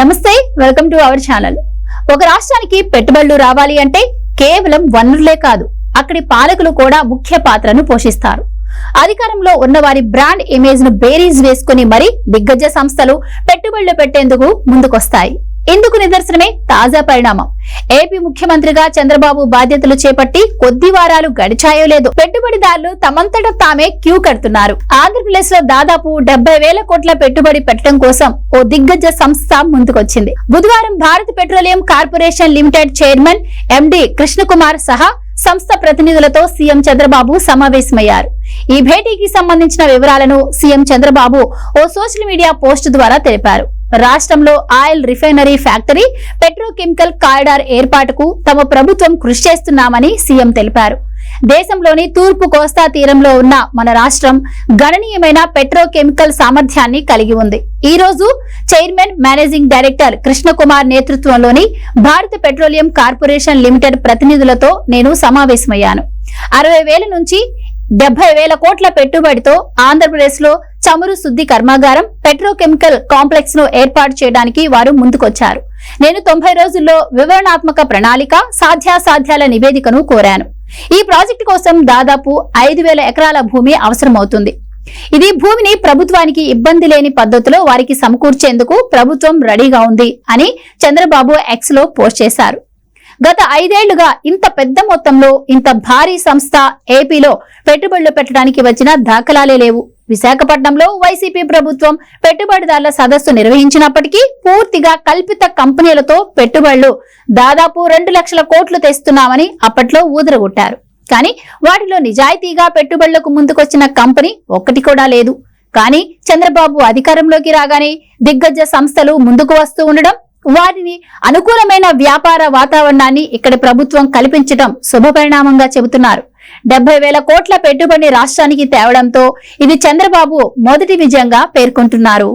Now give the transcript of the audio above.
నమస్తే welcome to our channel ఒక రాష్ట్రానికి పెట్టుబడులు రావాలి అంటే కేవలం వనరులే కాదు అక్కడి పాలకులు కూడా ముఖ్య పాత్రను పోషిస్తారు. అధికారంలో ఉన్న వారి బ్రాండ్ ఇమేజ్ను బేరీజ్ వేసుకుని మరి దిగ్గజ సంస్థలు పెట్టుబడులు పెట్టేందుకు ముందుకొస్తాయి. ఇందుకు నిదర్శనమే? తాజా పరిణామం. ఏపీ ముఖ్యమంత్రిగా చంద్రబాబు బాధ్యతలు చేపట్టి కొద్ది వారాలు గడిచాయో లేదు పెట్టుబడిదారులు తమంతట తామే క్యూ కడుతున్నారు. ఆంధ్రప్రదేశ్లో దాదాపు డెబ్బై వేల కోట్ల పెట్టుబడి పెట్టడం కోసం ఓ దిగ్గజ సంస్థ ముందుకొచ్చింది. బుధవారం Bharat petroleum corporation limited chairman MD Krishnakumar సహా సంస్థ ప్రతినిధులతో సీఎం చంద్రబాబు సమావేశమయ్యారు. ఈ భేటీకి సంబంధించిన వివరాలను సీఎం చంద్రబాబు ఓ సోషల్ మీడియా పోస్ట్ ద్వారా తెలిపారు. రాష్ట్రంలో oil refinery factory petrochemical corridor ఏర్పాటుకు తమ ప్రభుత్వం కృషి చేస్తున్నామని సీఎం తెలిపారు. దేశంలోని తూర్పు కోస్తా తీరంలో ఉన్న మన రాష్ట్రం గణనీయమైన పెట్రోకెమికల్ సామర్థ్యాన్ని కలిగి ఉంది. ఈ రోజు చైర్మన్ మేనేజింగ్ డైరెక్టర్ కృష్ణకుమార్ నేతృత్వంలోని భారత పెట్రోలియం కార్పొరేషన్ లిమిటెడ్ ప్రతినిధులతో నేను సమావేశమయ్యాను. అరవై వేల నుంచి డెబ్బై వేల కోట్ల పెట్టుబడితో ఆంధ్రప్రదేశ్లో చమురు శుద్ధి కర్మాగారం పెట్రోకెమికల్ కాంప్లెక్స్ను ఏర్పాటు చేయడానికి వారు ముందుకొచ్చారు. నేను తొంభై రోజుల్లో వివరణాత్మక ప్రణాళిక సాధ్యాసాధ్యాల నివేదికను కోరాను. ఈ ప్రాజెక్టు కోసం దాదాపు ఐదు వేల ఎకరాల భూమి అవసరమవుతుంది. ఇది భూమిని ప్రభుత్వానికి ఇబ్బంది లేని పద్ధతిలో వారికి సమకూర్చేందుకు ప్రభుత్వం రెడీగా ఉంది అని చంద్రబాబు ఎక్స్లో పోస్ట్ చేశారు. గత ఐదేళ్ళుగా ఇంత పెద్ద మొత్తంలో ఇంత భారీ సంస్థ ఏపీలో పెట్టుబడులు పెట్టడానికి వచ్చిన దాఖలాలే లేవు. విశాఖపట్నంలో వైసీపీ ప్రభుత్వం పెట్టుబడిదారుల సదస్సు నిర్వహించినప్పటికీ పూర్తిగా కల్పిత కంపెనీలతో పెట్టుబడులు దాదాపు రెండు లక్షల కోట్లు తెస్తున్నామని అప్పట్లో ఊదరగొట్టారు. కానీ వాటిలో నిజాయితీగా పెట్టుబడులకు ముందుకొచ్చిన కంపెనీ ఒక్కటి కూడా లేదు. కానీ చంద్రబాబు అధికారంలోకి రాగానే దిగ్గజ సంస్థలు ముందుకు వస్తూ ఉండడం వారిని అనుకూలమైన వ్యాపార వాతావరణాన్ని ఇక్కడి ప్రభుత్వం కల్పించడం శుభపరిణామంగా చెబుతున్నారు. డెబ్బై వేల కోట్ల పెట్టుబడి రాష్ట్రానికి తేవడంతో ఇది చంద్రబాబు మొదటి విజయంగా పేర్కొంటున్నారు.